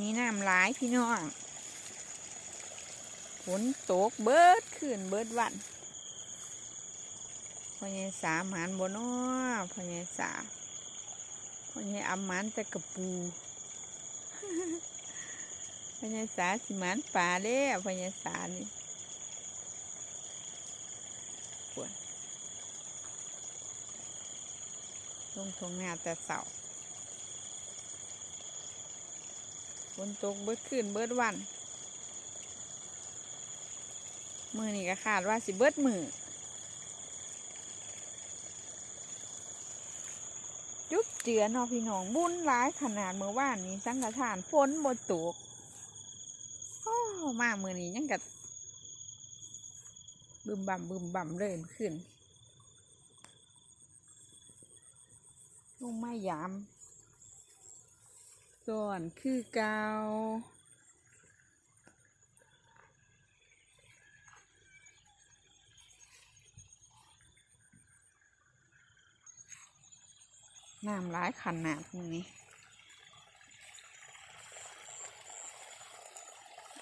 นี่น้ำหลายพี่น้องฝนตกเบิดขึ้นเบิดวันพ่อใหญ่สามหานบนอ้อพ่อใหญ่สามพ่อใหญ่อำหมานแต่กระปูพ่อใหญ่สาสิหมานป่าเด้อพ่อใหญ่สานี่ปวดลงทงนาแต่เสา ฝนตกเบิดขึ้นเบิดวัน มือนี่ก็ขาดว่าสิเบิดมือจุบเจือเนอพี่น้องบุญร้ายขนาดเมื่อวานนี้สังกทานฝนบนตกโอ้มามือนี้ยังกัดบึมบ่ำบึมบ่ำเลยเมื่อขึ้นลงไม่ยาม ส่วนคือเกาน้ำร้ายขนาดนี้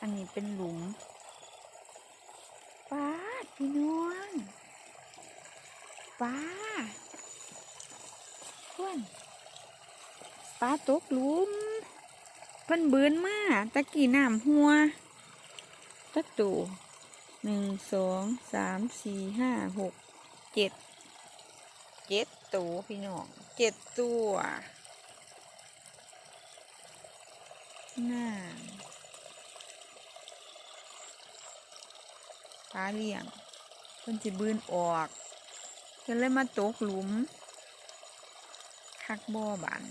อันนี้เป็นหลุมป้าดพี่น้องป้าเพื่อนป้าตกหลุม พิ่นเบือนมาตะกี้น้ำหัวตักตูหนึ่งสองสามสี่ห้าหกเจ็ดเจ็ดตัวพี่น้องเจ็ดตัวน่าปลาเลี้ยงเพิ่นสิบืนออกเพิ่นเลยมาตกหลุมคักบ่อบาน